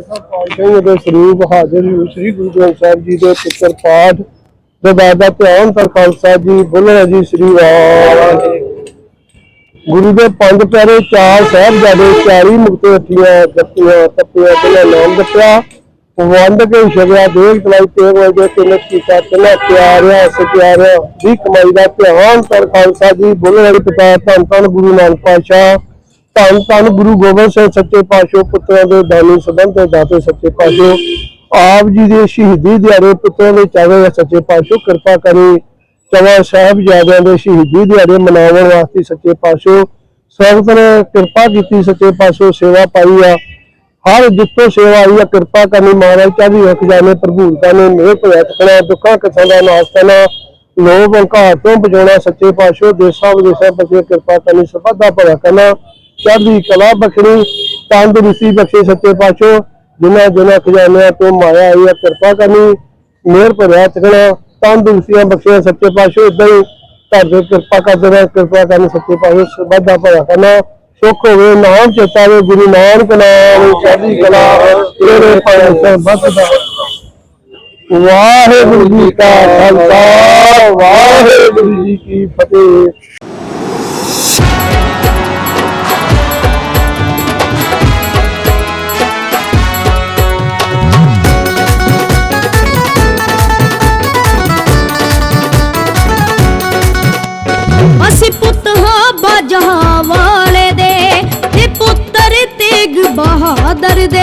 ਪਾਤਸ਼ਾਹੀ ਦੇ ਸਰੂਪ ਹਾਜ਼ਰ ਹੋਏ ਸ੍ਰੀ ਗੁਰੂ ਗ੍ਰੰਥ ਸਾਹਿਬ ਜੀ ਦੇ ਪੁੱਤਰ ਪਾਠ ਦੇ ਬਾਅਦ ਧਿਆਨ ਕਰ ਖਾਲਸਾ ਜੀ ਬੋਲਣਾ ਜੀ, ਸ੍ਰੀ ਵਾਹਿਗੁਰੂ ਗੁਰੂ ਦੇ ਪੰਜ ਪਿਆਰੇ ਚਾਰ ਸਾਹਿਬਜ਼ਾਦੇ 40 ਮੁਕਤੇ ਹੱਥੀਆਂ ਜੱਤੀਆਂ ਤੱਪੀਆਂ ਤੇ ਨਾਮ ਜਪਿਆ। ਵੰਡ ਕੇ ਛਕਿਆ ਦੇਖ ਤਲਾਈ ਤੇਗ ਵਜੇ ਤਿੰਨ ਕੀਤਾ, ਤਿੰਨ ਪਿਆਰਿਆ ਸਤਿਆਰਿਆ ਦੀ ਕਮਾਈ ਦਾ ਧਿਆਨ ਕਰ ਖਾਲਸਾ ਜੀ ਬੋਲਣਾ ਜੀ ਪਿਤਾ ਧੰਨ ਧੰਨ ਗੁਰੂ ਨਾਨਕ ਪਾਤਸ਼ਾਹ। ਧੰਨ ਧੰਨ ਗੁਰੂ ਗੋਬਿੰਦ ਸਿੰਘ ਸੱਚੇ ਪਾਤਸ਼ਾਹ ਪੁੱਤਰਾਂ ਦੇ ਦਾਨੀ ਸਬੰਧ ਤੇ ਦਾਤੇ ਸੱਚੇ ਪਾਤਸ਼ਾਹ। ਆਪ ਜੀ ਦੇ ਸ਼ਹੀਦੀ ਦਿਹਾੜੇ ਪੁੱਤਰਾਂ ਦੇ ਚਾਵੇ ਸੱਚੇ ਪਾਤਸ਼ਾਹ ਕਿਰਪਾ ਕਰੇ। ਚਵਾ ਸਾਹਿਬਜ਼ਾਦਿਆਂ ਦੇ ਸ਼ਹੀਦੀ ਦਿਹਾੜੇ ਮਨਾਉਣ ਵਾਸਤੇ ਸੱਚੇ ਪਾਤਸ਼ਾਹ ਸੰਗਤ ਨੇ ਕਿਰਪਾ ਕੀਤੀ, ਸੱਚੇ ਪਾਤਸ਼ਾਹ ਸੇਵਾ ਪਾਈ ਆ। ਹਰ ਜਿੱਥੋਂ ਸੇਵਾ ਆਈ ਆ, ਕਿਰਪਾ ਕਰਨੀ ਮਹਾਰਾਜ ਚਾਹੀ ਰੱਖ ਜਾਣੇ ਪ੍ਰਭੂਤਾ ਨੇ ਮੇਰ ਭਰਿਆ ਤਕਣਾ ਦੁੱਖਾਂ ਕਸਾਂ ਦਾ ਨਾਸ਼ ਕਰਨਾ, ਲੋਭ ਹੰਕਾਰ ਤੋਂ ਬਚਾਉਣਾ, ਸੱਚੇ ਪਾਤਸ਼ਾਹ ਦੇਸਾਂ ਵਿਦੇਸਾਂ ਬਚੇ ਕਿਰਪਾ ਕਰਨੀ ਸਭਾ ਦਾ ਭਲਾ ਕਰਨਾ। ਚੜ੍ਹਦੀ ਕਲਾ ਬਖਸ਼ਣੀ, ਤੰਦਰੁਸਤੀ ਬਖਸ਼ੇ ਸੱਚੇ ਪਾਤਸ਼ਾਹ। ਜਿਨ੍ਹਾਂ ਜਿਨ੍ਹਾਂ ਖਜ਼ਾਨਿਆਂ ਤੋਂ ਮਾਇਆ ਆਈ ਆ, ਕਿਰਪਾ ਕਰਨੀ ਮੇਰ ਭਰਿਆ ਤਕਣਾ ਤੰਦਰੁਸਤੀਆਂ ਬਖਸ਼ੇ ਸੱਚੇ ਪਾਤਸ਼ਾਹ। ਇਦਾਂ ਹੀ ਤੁਹਾਡੇ ਕਿਰਪਾ ਕਰਦੇ ਰਹੇ ਕਿਰਪਾ ਕਰਨੀ ਸੱਚੇ ਪਾਤਸ਼ਾਹ। ਸਭਾ ਭਲਾ ਕਰਨਾ, ਸੁੱਖ ਹੋਵੇ, ਨਾਮ ਚੇਤਾ ਗੁਰੂ ਨਾਨਕ ਨਾਮ, ਚੜ੍ਹਦੀ ਕਲਾ ਤੇਰੇ ਪਾਸੇ ਬਸਦਾ ਵਾਹਿਗੁਰੂ ਜੀ ਕਾ ਖਾਲਸਾ, ਵਾਹਿਗੁਰੂ ਜੀ ਕੀ ਫਤਿਹ। ਬਹਾਦਰ ਦੇ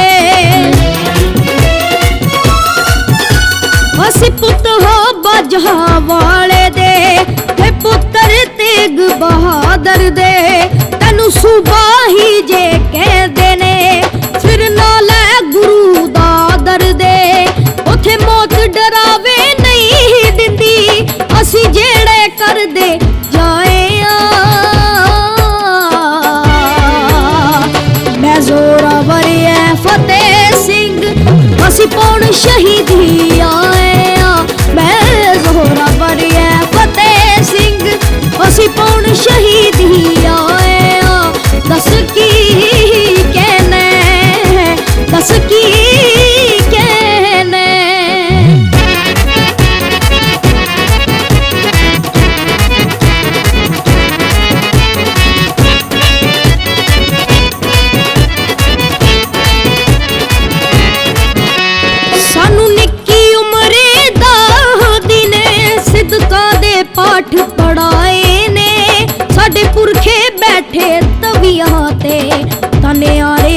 ਅਸੀਂ ਪੁੱਤ ਹਾਂ ਬਾਜਾ ਵਾਲੇ ਦੇ ਤੇ ਪੁੱਤਰ ਤੇਗ ਬਹਾਦਰ ਦੇ। ਤੈਨੂੰ ਸੁਬਾ ਹੀ ਜੇ ਕਹਿੰਦੇ ਨੇ ਫਿਰ ਨਾਲ ਹੈ ਗੁਰੂ ਦਾ ਦਰ ਦੇ। ਉਥੇ ਮੌਤ ਡਰਾਵੇ ਨਹੀਂ ਦਿੰਦੀ, ਅਸੀਂ ਜਿਹੜੇ ਕਰਦੇ ਸਿੰਘ ਅਸੀਂ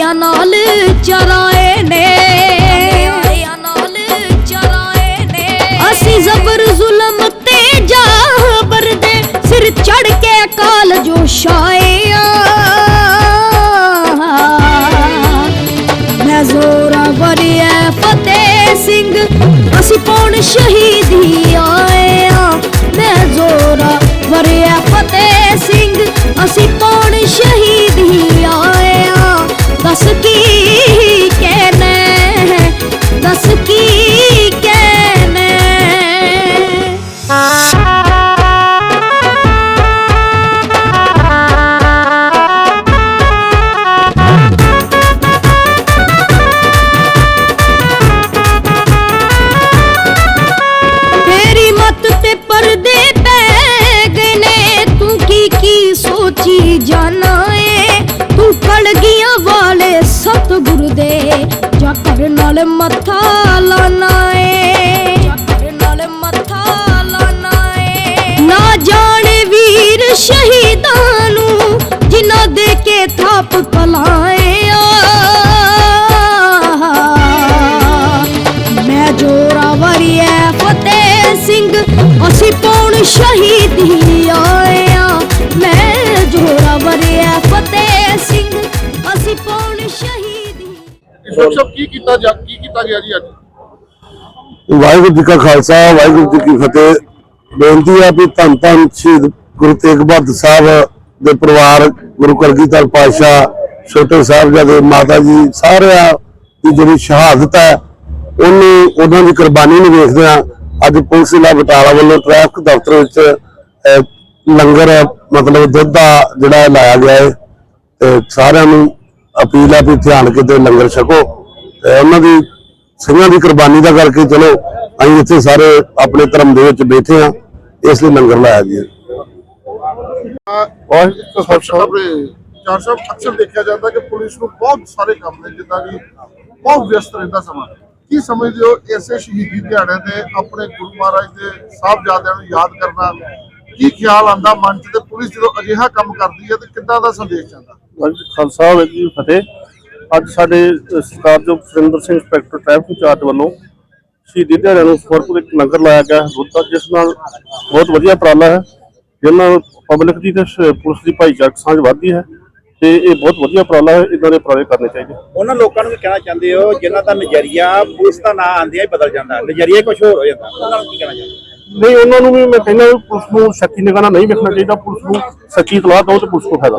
ਤਨੇ ਨਾਲ ਚਰਾਏ ਨੇ। ਨਾਲ ਚਰਾਏ ਨੇ ਅਸੀਂ ਜ਼ਬਰ ਜ਼ੁਲਮ ਤੇ ਜਾਬਰ ਦੇ ਸਿਰ ਚੜ ਕੇ ਕਾਲ ਜੋਸ਼ਾਏ ਦੱਸ ਜਾ ਨਾਲ ਮੱਥਾ ਲਾਣਾ ਏ। ਜਾ ਨਾਲ ਮੱਥਾ ਲਾਣਾ ਏ। ਨਾ ਜਾਣੇ ਵੀਰ ਸ਼ਹੀਦਾਂ ਨੂੰ, ਜਿਨ੍ਹਾਂ ਦੇ ਕੇ ਥਾਪ ਕਲਾਏ ਮੈਂ ਜੋਰਾਵਰੀ ਐ ਫਤਿਹ ਸਿੰਘ, ਅਸੀਂ ਪੌਣ ਸ਼ਹੀਦੀ ਆਇਆ। ਆ ਮੈਂ ਜੋਰਾਵਰੀ ਐ ਫਤਿਹ ਸਿੰਘ, ਅਸੀਂ ਪੌਣ ਸ਼ਹੀਦ ਡਾਕਟਰ ਸਾਹਿਬ ਕੀ ਕੀਤਾ ਜਾ ਕੀ ਕੀਤਾ ਗਿਆ ਜੀ ਅੱਜ? ਵਾਹਿਗੁਰੂ ਜੀ ਕਾ ਖਾਲਸਾ, ਵਾਹਿਗੁਰੂ ਜੀ ਕੀ ਫਤਿਹ। ਬੇਨਤੀ ਹੈ ਵੀ ਧੰਨ ਧੰਨ ਸ਼ਹੀਦ ਗੁਰੂ ਤੇਗ ਬਹਾਦਰ ਸਾਹਿਬ ਦੇ ਪਰਿਵਾਰ, ਗੁਰੂ ਕਲਗੀਧਰ ਪਾਤਸ਼ਾਹ, ਛੋਟੇ ਸਾਹਿਬਜ਼ਾਦੇ ਮਾਤਾ ਜੀ ਸਾਰਿਆਂ ਦੀ ਜਿਹੜੀ ਸ਼ਹਾਦਤ ਹੈ, ਉਹਨੂੰ ਉਹਨਾਂ ਦੀ ਕੁਰਬਾਨੀ ਨੂੰ ਵੇਖਦੇ ਆ ਅੱਜ ਪੁਲਿਸ ਜ਼ਿਲ੍ਹਾ ਬਟਾਲਾ ਵੱਲੋਂ ਟ੍ਰੈਫਿਕ ਦਫ਼ਤਰ ਵਿੱਚ ਲੰਗਰ, ਮਤਲਬ ਦੁੱਧ ਦਾ ਜਿਹੜਾ ਲਾਇਆ ਗਿਆ ਹੈ, ਤੇ ਸਾਰਿਆਂ ਨੂੰ ਅਪੀਲ ਹੈ ਵੀ ਧਿਆਨ ਕੇ ਲੰਗਰ ਛਕੋ ਅਹ ਉਹਨਾਂ ਦੀ ਸਿੰਘਾਂ ਦੀ ਕੁਰਬਾਨੀ ਦਾ ਕਰਕੇ ਚਲੋ, ਅਸੀਂ ਇੱਥੇ ਸਾਰੇ ਆਪਣੇ ਧਰਮ ਦੇ ਵਿੱਚ ਬੈਠੇ ਆ ਇਸ ਲਈ ਲੰਗਰ ਲਾਇਆ ਜੀ ਆਪਣੇ ਚਾਰ ਸਾਹਿਬ ਅਕਸਰ ਦੇਖਿਆ ਜਾਂਦਾ ਕਿ ਪੁਲਿਸ ਨੂੰ ਬਹੁਤ ਸਾਰੇ ਕੰਮ ਨੇ, ਜਿੱਦਾਂ ਕਿ ਬਹੁਤ ਵਿਅਸਤ ਰਹਿੰਦਾ ਸਮਾਂ। ਕੀ ਸਮਝਦੇ ਹੋ ਇਸੇ ਸ਼ਹੀਦੀ ਦਿਹਾੜੇ ਤੇ ਆਪਣੇ ਗੁਰੂ ਮਹਾਰਾਜ ਦੇ ਸਾਹਿਬਜ਼ਾਦਿਆਂ ਨੂੰ ਯਾਦ ਕਰਨਾ? ਕੀ ਖਿਆਲ ਆਂਦਾ ਮਨ 'ਚ ਤੇ ਪੁਲਿਸ ਜਦੋਂ ਅਜਿਹਾ ਕੰਮ ਕਰਦੀ ਹੈ ਤੇ ਕਿੱਦਾਂ ਦਾ ਸੰਦੇਸ਼ ਜਾਂਦਾ? ਵਾਹਿਗੁਰੂ ਖਾਲਸਾ ਵਾਹਿਗੁਰੂ ਜੀ ਫਤਿਹ। ਅੱਜ ਸਾਡੇ ਅ, ਸਰਦਾਰਯੋਗ Surinder Singh inspector traffic in charge ਵੱਲੋਂ ਸ਼ਹੀਦੀ ਦਿਹਾੜਿਆਂ ਨੂੰ ਸਮਰਪਿਤ ਇੱਕ ਲੰਗਰ ਲਾਇਆ ਗਿਆ ਹੈ ਦੁੱਧ ਦਾ ਜਿਸ ਨਾਲ ਬਹੁਤ ਵਧੀਆ ਉਪਰਾਲਾ ਹੈ। ਜਿਸ ਨਾਲ ਪਬਲਿਕ ਦੀ ਤੇ ਪੁਲਿਸ ਦੀ ਭਾਈਚਾਰਕ ਸਾਂਝ ਵੱਧਦੀ ਹੈ ਤੇ ਇਹ ਬਹੁਤ ਵਧੀਆ ਉਪਰਾਲਾ ਹੈ ਇਦਾਂ ਦੇ ਉਪਰਾਲੇ ਕਰਨੇ ਚਾਹੀਦੇ। ਉਹਨਾਂ ਲੋਕਾਂ ਨੂੰ ਵੀ ਕਹਿਣਾ ਚਾਹੁੰਦੇ ਹੋ ਜਿਨ੍ਹਾਂ ਦਾ ਨਜ਼ਰੀਆ ਪੁਲਿਸ ਦਾ ਨਾਂ ਆਂਦਿਆਂ ਹੀ ਬਦਲ ਜਾਂਦਾ ਨਜ਼ਰੀਆ ਕੁਝ ਹੋਰ ਹੋ ਜਾਂਦਾ ਉਹਨਾਂ ਨੂੰ ਕੀ ਕਹਿਣਾ ਚਾਹੁੰਦੇ ਨਹੀਂ ਉਹਨਾਂ ਨੂੰ ਵੀ ਮੈਂ ਕਹਿੰਦਾ ਪੁਲਿਸ ਨੂੰ ਸ਼ੱਕੀ ਨਿਗਾਹ ਨਾਲ ਨਹੀਂ ਵੇਖਣਾ ਚਾਹੀਦਾ ਪੁਲਿਸ ਨੂੰ ਸੱਚੀ ਇਤਲਾਹ ਦਿਓ ਤੇ ਪੁਲਿਸ ਨੂੰ ਫਾਇਦਾ